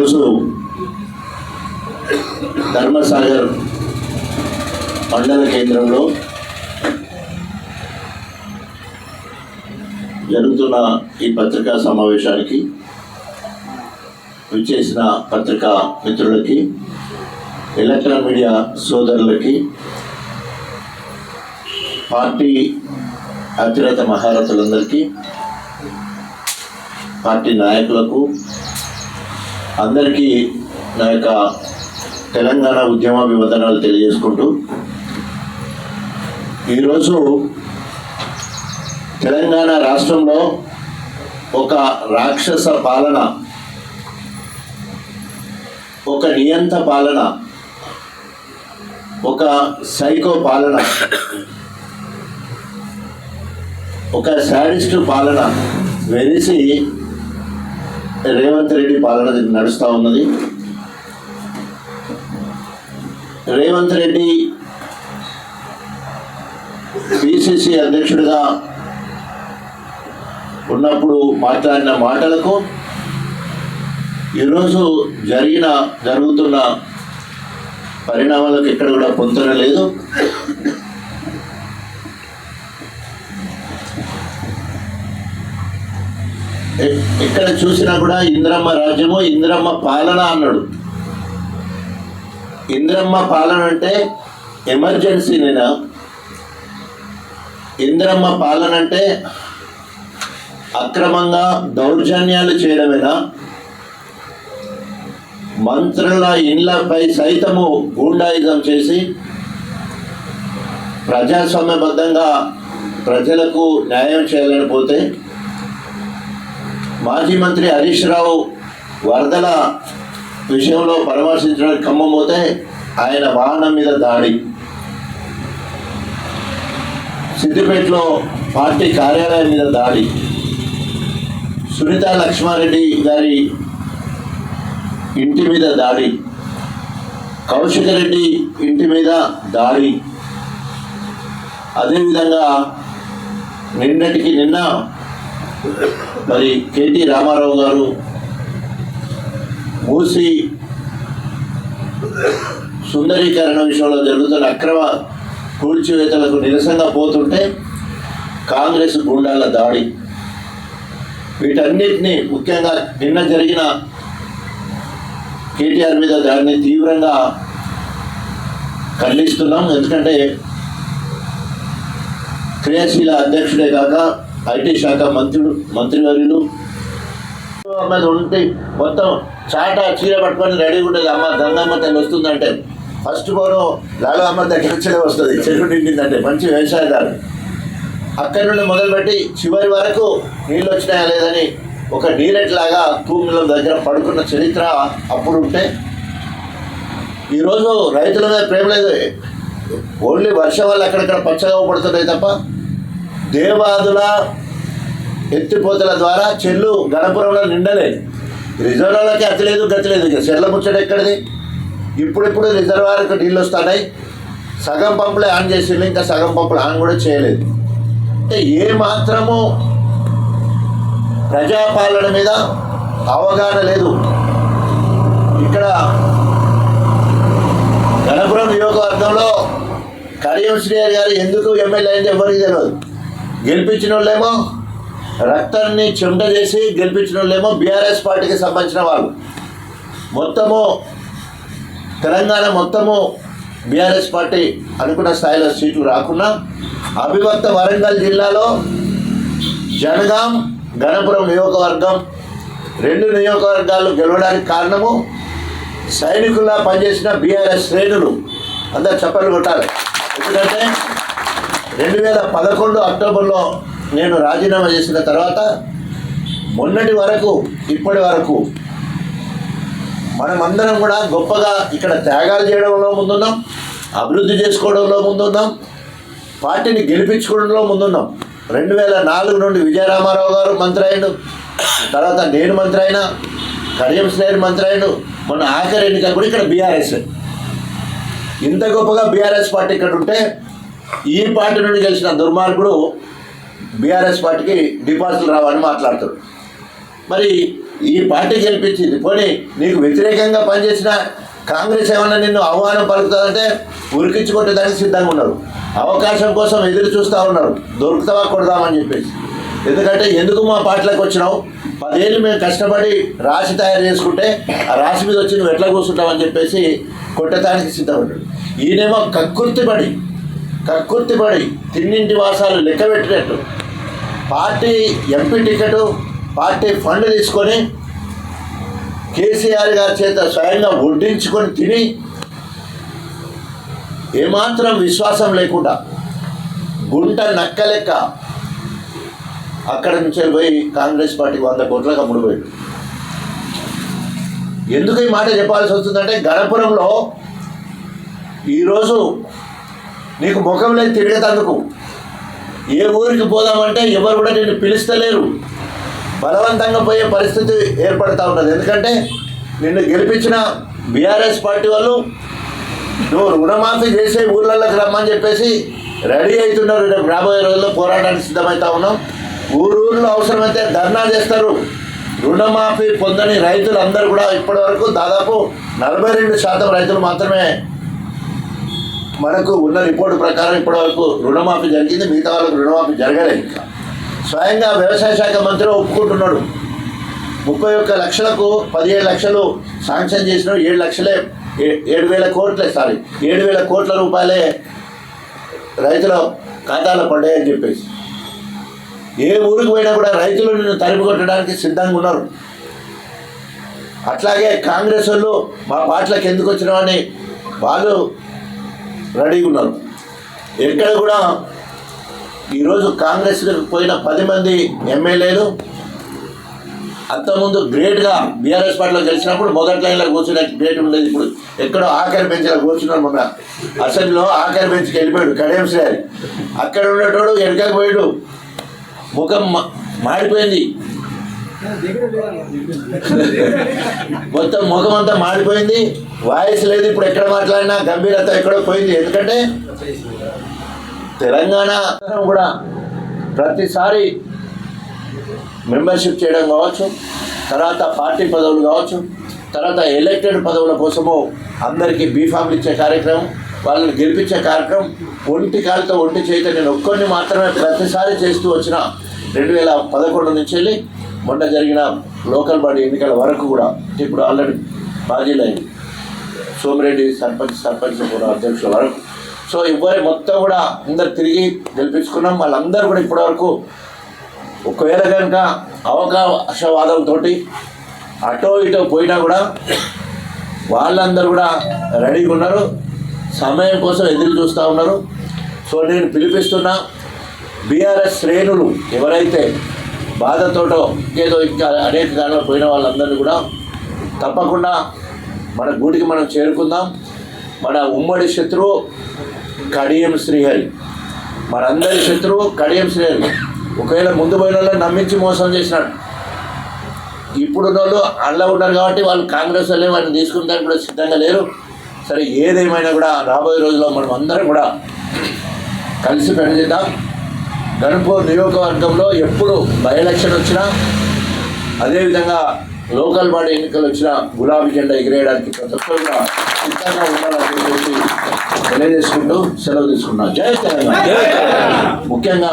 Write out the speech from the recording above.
ఈరోజు ధర్మసాగర్ మండల కేంద్రంలో జరుగుతున్న ఈ పత్రికా సమావేశానికి విచ్చేసిన పత్రికా మిత్రులకి ఎలక్ట్రానిక్ మీడియా సోదరులకి పార్టీ అతిరత మహారథులందరికీ పార్టీ నాయకులకు అందరికీ నా యొక్క తెలంగాణ ఉద్యమ తెలియజేసుకుంటూ ఈరోజు తెలంగాణ రాష్ట్రంలో ఒక రాక్షస పాలన ఒక నియంత పాలన ఒక సైకో పాలన ఒక శాడిస్ట్ పాలన వెలిసి రేవంత్ రెడ్డి పాలన నడుస్తూ ఉన్నది. రేవంత్ రెడ్డి పిసిసి అధ్యక్షుడిగా ఉన్నప్పుడు మాట్లాడిన మాటలకు ఈరోజు జరిగిన జరుగుతున్న పరిణామాలకు ఎక్కడ కూడా పొందడం లేదు. ఎక్కడ చూసినా కూడా ఇంద్రమ్మ రాజ్యము ఇంద్రమ్మ పాలన అన్నాడు. ఇంద్రమ్మ పాలన అంటే ఎమర్జెన్సీనేనా ఇంద్రమ్మ పాలన అంటే అక్రమంగా దౌర్జన్యాలు చేయడమేనా? మంత్రుల ఇండ్లపై సైతము గూండాయిజం చేసి ప్రజాస్వామ్యబద్ధంగా ప్రజలకు న్యాయం చేయాలని పోతే మాజీ మంత్రి హరీష్ రావు వరదల విషయంలో పరామర్శించడానికి ఖమ్మం పోతే ఆయన వాహనం మీద దాడి. సిద్దిపేటలో పార్టీ కార్యాలయం మీద దాడి. సునీత లక్ష్మారెడ్డి గారి ఇంటి మీద దాడి. కౌశిక రెడ్డి ఇంటి మీద దాడి. అదేవిధంగా నిన్నటికి నిన్న మరి కేటీ రామారావు గారు మూసి సుందరీకరణ విషయంలో జరుగుతున్న అక్రమ కూల్చివేతలకు నిరసనగా పోతుంటే కాంగ్రెస్ గుండాల దాడి. వీటన్నిటిని ముఖ్యంగా నిన్న జరిగిన కేటీఆర్ మీద దాడిని తీవ్రంగా ఖండిస్తున్నాం. ఎందుకంటే క్రియాశీల అధ్యక్షుడే కాక ఐటీ శాఖ మంత్రుడు మంత్రివర్యులు మీద ఉంటే మొత్తం చాట చీర పట్టుకొని రెడీగా ఉంటుంది. అమ్మ గంగమ్మ తల్లి వస్తుందంటే ఫస్ట్ పోను లాలు అమ్మ దగ్గర నుంచే వస్తుంది. చెరువు నిండిందంటే మంచి వ్యవసాయదారు. అక్కడి నుండి మొదలుపెట్టి చివరి వరకు నీళ్ళు వచ్చినాయా లేదని ఒక నీరెట్ లాగా తూముల దగ్గర పడుకున్న చరిత్ర అప్పుడు ఉంటే ఈరోజు రైతుల మీద ప్రేమ లేదు. ఓన్లీ వర్షం వల్ల అక్కడక్కడ పచ్చగా పడుతున్నాయి తప్ప దేవాదుల ఎత్తిపోతల ద్వారా చెల్లు గణపురంలో నిండలేదు. రిజర్వాయర్లకి అతి గతలేదు ఇక చెల్ల ముచ్చట ఎక్కడిది? ఇప్పుడిప్పుడు రిజర్వాయర్కి నీళ్ళు వస్తున్నాయి. సగం పంపులే ఆన్ చేసిండు ఇంకా సగం పంపులు ఆన్ కూడా చేయలేదు. అంటే ఏ మాత్రము ప్రజాపాలన మీద అవగాహన లేదు. ఇక్కడ గణపురం నియోజకవర్గంలో కడియం శ్రీహరి గారు ఎందుకు ఎమ్మెల్యే అయింది ఎవరికి తెలియదు. గెలిపించిన వాళ్ళేమో రక్తాన్ని చెమట చేసి గెలిపించిన వాళ్ళేమో బీఆర్ఎస్ పార్టీకి సంబంధించిన వాళ్ళు. మొత్తము తెలంగాణ మొత్తము బీఆర్ఎస్ పార్టీ అనుకున్న స్థాయిలో సీట్లు రాకున్నా అభివక్త వరంగల్ జిల్లాలో జనగాం గణపురం నియోజకవర్గం రెండు నియోజకవర్గాలు గెలవడానికి కారణము సైనికుల్లా పనిచేసిన బీఆర్ఎస్ శ్రేణులు. అందరు చప్పట్లు కొట్టాలి. ఎందుకంటే రెండు వేల పదకొండు అక్టోబర్లో నేను రాజీనామా చేసిన తర్వాత మొన్నటి వరకు ఇప్పటి వరకు మనమందరం కూడా గొప్పగా ఇక్కడ త్యాగాలు చేయడంలో ముందున్నాం అభివృద్ధి చేసుకోవడంలో ముందున్నాం పార్టీని గెలిపించుకోవడంలో ముందున్నాం. రెండు వేల నాలుగు నుండి విజయరామారావు గారు మంత్రి అయ్యాడు తర్వాత నేను మంత్రి అయినా కడియం శ్రేణి మంత్రి అయ్యాడు మొన్న ఆఖరి ఎన్నిక కూడా ఇక్కడ బీఆర్ఎస్ ఇంత గొప్పగా బీఆర్ఎస్ పార్టీ ఇక్కడ ఉంటే ఈ పార్టీ నుండి గెలిచిన దుర్మార్గుడు బీఆర్ఎస్ పార్టీకి డిపాజిట్లు రావని మాట్లాడతాడు మరి ఈ పార్టీ గెలిపించింది. పోనీ నీకు వ్యతిరేకంగా పనిచేసిన కాంగ్రెస్ ఏమన్నా నిన్ను ఆహ్వానం పలుకుతుందంటే ఉరికించుకుంటేదానికి సిద్ధంగా ఉన్నారు. అవకాశం కోసం ఎదురు చూస్తూ ఉన్నారు. దొరుకుతావా కొడదామని చెప్పేసి. ఎందుకంటే ఎందుకు మా పార్టీలోకి వచ్చినావు? పదేళ్ళు మేము కష్టపడి రాశి తయారు చేసుకుంటే ఆ రాశి మీద వచ్చి నువ్వు ఎట్లా కూర్చుంటావని చెప్పేసి కొట్టడానికి సిద్ధపడ్డాడు ఈయనేమో కక్కుర్తిపడి కక్కుర్తిపడి తిన్నింటి వాసాలు లెక్క పెట్టినట్టు. Party MP ticket party fund తీసుకొని కేసీఆర్ గారి చేత స్వయంగా వడ్డించుకొని తిని ఏమాత్రం విశ్వాసం లేకుండా గుంట నక్క లెక్క అక్కడ నుంచి పోయి కాంగ్రెస్ పార్టీకి వంద కోట్లకు అమ్ముడుపోయాడు ఎందుకు ఈ మాట చెప్పాల్సి వస్తుందంటే గణపురంలో ఈరోజు నీకు ముఖం లేదు తిరిగేటందుకు ఏ ఊరికి పోదామంటే ఎవరు కూడా నిన్ను పిలుస్తలేరు. బలవంతంగా పోయే పరిస్థితి ఏర్పడుతూ ఉన్నది. ఎందుకంటే నిన్ను గెలిపించిన బీఆర్ఎస్ పార్టీ వాళ్ళు నువ్వు రుణమాఫీ చేసే ఊర్లలోకి రమ్మని చెప్పేసి రెడీ అవుతున్నారు. రేపు రాబోయే రోజుల్లో పోరాటానికి సిద్ధమవుతా ఉన్నాం. ఊరూరులో అవసరమైతే ధర్నా చేస్తారు. రుణమాఫీ పొందని రైతులు అందరూ కూడా ఇప్పటి వరకు దాదాపు నలభై రెండు శాతం రైతులు మాత్రమే మనకు ఉన్న రిపోర్టు ప్రకారం ఇప్పటివరకు రుణమాఫీ జరిగింది మిగతా వాళ్ళకు రుణమాఫీ జరగలేదు ఇంకా. స్వయంగా వ్యవసాయ శాఖ మంత్రి ఒప్పుకుంటున్నాడు. ముప్పై ఒక్క లక్షలకు పదిహేడు లక్షలు శాంక్షన్ చేసిన ఏడు లక్షలే ఏ- ఏడు వేల కోట్లే సారీ ఏడు వేల కోట్ల రూపాయలే రైతుల ఖాతాలో పడ్డాయని చెప్పేసి. ఏ ఊరికి పోయినా కూడా రైతులు నిన్ను తరిమి కొట్టడానికి సిద్ధంగా ఉన్నారు. అట్లాగే కాంగ్రెస్ వాళ్ళు మా పార్టీలకు ఎందుకు వచ్చినామని వాళ్ళు రెడీగా ఉన్నారు. ఎక్కడ కూడా ఈరోజు కాంగ్రెస్ పోయిన పది మంది ఎమ్మెల్యేలు అంతకుముందు గ్రేట్గా బీఆర్ఎస్ పార్టీలో గెలిచినప్పుడు మొదటి లైన్లో కూర్చునే గ్రేట్ ఉండేది ఇప్పుడు ఎక్కడో ఆఖరి బెంచ్లో కూర్చున్నాడు మొన్న. అసెంబ్లీలో ఆఖరి బెంచ్కి వెళ్ళిపోయాడు కడియం సార్. అక్కడ ఉండేటోడు వెనకకి పోయాడు. ముఖం మా- మాడిపోయింది. మొత్తం ముఖం అంతా మాడిపోయింది. వాయిస్ లేదు ఇప్పుడు ఎక్కడ మాట్లాడినా గంభీరత ఎక్కడో పోయింది. ఎందుకంటే తెలంగాణ కూడా ప్రతిసారి మెంబర్షిప్ చేయడం కావచ్చు తర్వాత పార్టీ పదవులు కావచ్చు తర్వాత ఎలక్టెడ్ పదవుల కోసము అందరికీ బీఫామ్లు ఇచ్చే కార్యక్రమం వాళ్ళని గెలిపించే కార్యక్రమం ఒంటి కాలుతో ఒంటి చేత నేను ఒక్కరిని మాత్రమే ప్రతిసారి చేస్తూ వచ్చిన రెండు వేల పదకొండు నుంచి వెళ్ళి మొన్న జరిగిన లోకల్ బాడీ ఎన్నికల వరకు కూడా ఇప్పుడు ఆల్రెడీ బాజీలైంది సోమిరెడ్డి సర్పంచ్ సర్పంచ్ కూడా అధ్యక్షుల వరకు. సో ఇవ్వరి మొత్తం కూడా అందరు తిరిగి గెలిపించుకున్నాం. వాళ్ళందరూ కూడా ఇప్పటివరకు ఒకవేళ కనుక అవకాశవాదంతో అటో ఇటో పోయినా కూడా వాళ్ళందరూ కూడా రెడీగా ఉన్నారు. సమయం కోసం ఎదురు చూస్తూ ఉన్నారు. సో నేను పిలిపిస్తున్నా. బీఆర్ఎస్ శ్రేణులు ఎవరైతే బాధతోటో ఏదో ఇంకా అనేక దానిలో పోయిన వాళ్ళందరినీ కూడా తప్పకుండా మన గూటికి మనం చేరుకుందాం. మన ఉమ్మడి శత్రువు కడియం శ్రీహరి. మనందరి శత్రువు కడియం శ్రీహరి. ఒకవేళ ముందు పోయిన వాళ్ళని నమ్మించి మోసం చేసినాడు. ఇప్పుడు వాళ్ళు అందులో ఉన్నారు కాబట్టి వాళ్ళు కాంగ్రెస్ వాళ్ళే వాటిని తీసుకుని కూడా సిద్ధంగా లేరు. సరే ఏదేమైనా కూడా రాబోయే రోజుల్లో మనం అందరం కూడా కలిసి పనిచేద్దాం గణపూర్ నియోజకవర్గంలో ఎప్పుడు బై ఎలక్షన్ వచ్చినా అదేవిధంగా లోకల్ బాడీ ఎన్నికలు వచ్చినా గులాబీ జెండా ఎగిరేయడానికి ప్రతి ఒక్కరు సిద్ధంగా ఉండాలని చెప్పేసి తెలియజేసుకుంటూ సెలవు తీసుకున్నాం జై తెలంగాణ. ముఖ్యంగా